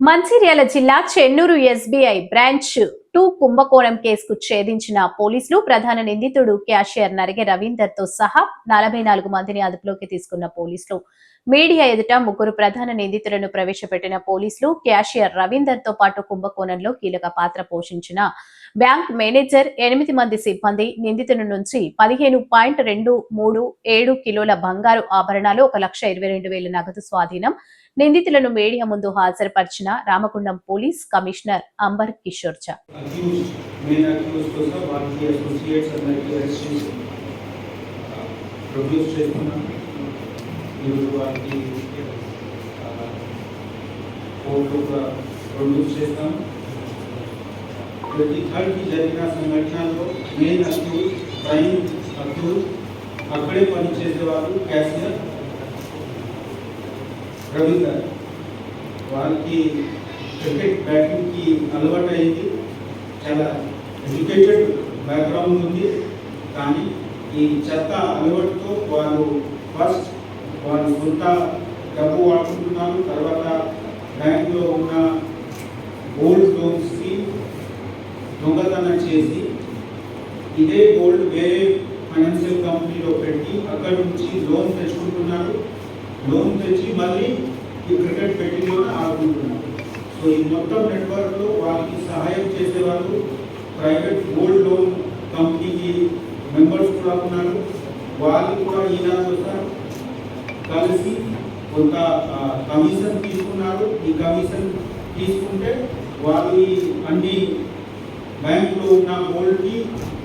మంచిర్యాల జిల్లా Chennur SBI branch two కుంభకోణం కేసుకు ఛేదించిన పోలీసులు ప్రధాన నిందితుడు క్యాషియర్ నరిగే రవీందర్తో సహా నలభై నాలుగు మందిని అదుపులోకి తీసుకున్న పోలీసులు. మీడియా ఎదుట ముగ్గురు ప్రధాన నిందితులను ప్రవేశపెట్టిన పోలీసులు క్యాషియర్ రవీందర్తో పాటు కుంభకోణంలో కీలక పాత్ర పోషించిన బ్యాంక్ మేనేజర్ ఎనిమిది మంది సిబ్బంది నిందితుల నుంచి పదిహేను పాయింట్ రెండు మూడు ఏడు కిలోల బంగారు ఆభరణాలు ఒక లక్ష ఇరవై రెండు వేల నగదు స్వాధీనం నిందితులను మీడియా ముందు హాజరుపరిచిన Ramagundam police commissioner Amber Kishore Jha accused main accused కోసం వాళ్ళకి అసోసియేట్స్ అందరికీ అరెస్ట్ చేసి ప్రొడ్యూస్ చేస్తున్నాం ఈరోజు వాళ్ళకి కోర్టు ప్రొడ్యూస్ చేస్తాం ప్రతి థర్డ్కి జరిగిన సంఘటనలో మెయిన్ అక్యూజ్ ప్రైమ్ అక్యూజ్ అక్కడే పనిచేసేవారు క్యాషియర్ రవీందర్ వాళ్ళకి క్రికెట్ బ్యాటింగ్కి అలవాటు అయింది చాలా ఎడ్యుకేటెడ్ బ్యాక్గ్రౌండ్ ఉంది. కానీ ఈ చెత్త అలవాటుతో వాళ్ళు ఫస్ట్ వాళ్ళు సొంత డబ్బు వాడుకుంటున్నారు. తర్వాత బ్యాంకులో ఉన్న గోల్డ్ లోన్స్కి దొంగతనం చేసి ఇదే గోల్డ్ వేరే ఫైనాన్షియల్ కంపెనీలో పెట్టి అక్కడ నుంచి లోన్ తెచ్చుకుంటున్నారు. లోన్ తెచ్చి మళ్ళీ ఈ క్రికెట్ బెట్టింగ్లో ఈ మొత్తం నెట్వర్క్లో వాళ్ళకి సహాయం చేసేవాళ్ళు ప్రైవేట్ గోల్డ్ లోన్ కంపెనీకి మెంబర్స్ కూడా ఉన్నారు. వాళ్ళు కూడా ఈనాడు కలిసి కొంత కమిషన్ తీసుకున్నారు. ఈ కమిషన్ తీసుకుంటే వాళ్ళు అన్ని బ్యాంకులో ఉన్న గోల్డ్కి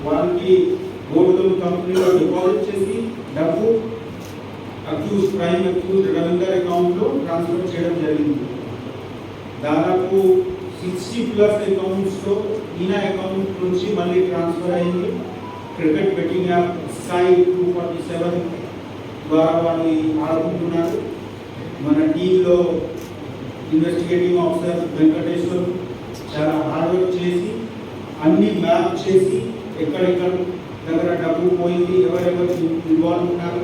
వాళ్ళకి గోల్డ్ లోన్ కంపెనీలో డిపాజిట్ చేసి డబ్బు అక్యూజ్ ప్రైమ్ అక్యూజ్ రవీందర్ అకౌంట్లో ట్రాన్స్ఫర్ చేయడం జరిగింది. దాదాపు సిక్స్టీ ప్లస్ అకౌంట్స్లో ఈయన అకౌంట్ నుంచి మళ్ళీ ట్రాన్స్ఫర్ అయింది. Cricket betting app sky two forty seven ద్వారా వాళ్ళు ఆడుకుంటున్నారు. మన టీంలో ఇన్వెస్టిగేటింగ్ ఆఫీసర్ వెంకటేశ్వర్ చాలా హార్డ్ వర్క్ చేసి అన్ని మ్యాప్ చేసి ఎక్కడెక్కడ దగ్గర డబ్బు పోయింది ఎవరెవరు ఇన్వాల్వ్ ఉన్నారు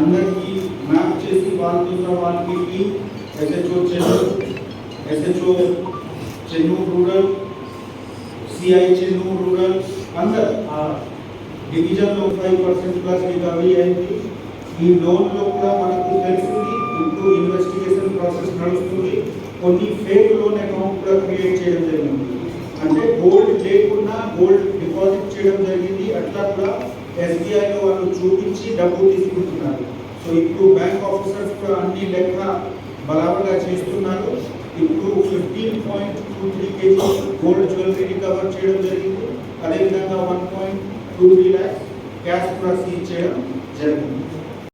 అందరికీ మ్యాప్ చేసి వాళ్ళతో వాళ్ళకి team SHO SHO Chennur rural CI Chennur rural అందరు డివిజన్లో ఫైవ్ పర్సెంట్ ప్లస్ రికవరీ అయింది. ఈ లోన్లో కూడా మనకు తెలిసింది ఇప్పుడు ఇన్వెస్టిగేషన్ ప్రాసెస్ నడుస్తుంది. కొన్ని ఫేక్ లోన్ అకౌంట్ కూడా క్రియేట్ చేయడం జరిగింది. అంటే గోల్డ్ లేకుండా గోల్డ్ డిపాజిట్ చేయడం జరిగింది. అట్లా కూడా ఎస్బీఐలో వాళ్ళు చూపించి డబ్బు తీసుకుంటున్నారు. సో ఇప్పుడు బ్యాంక్ ఆఫీసర్స్ కూడా అన్ని లెక్క బరాబర్గా చేస్తున్నారు. ఇప్పుడు fifteen point two three KG gold jewellery recover చేయడం జరిగింది అదేవిధంగా one point two three lakhs cash కూడా సీజ్ చేయడం జరిగింది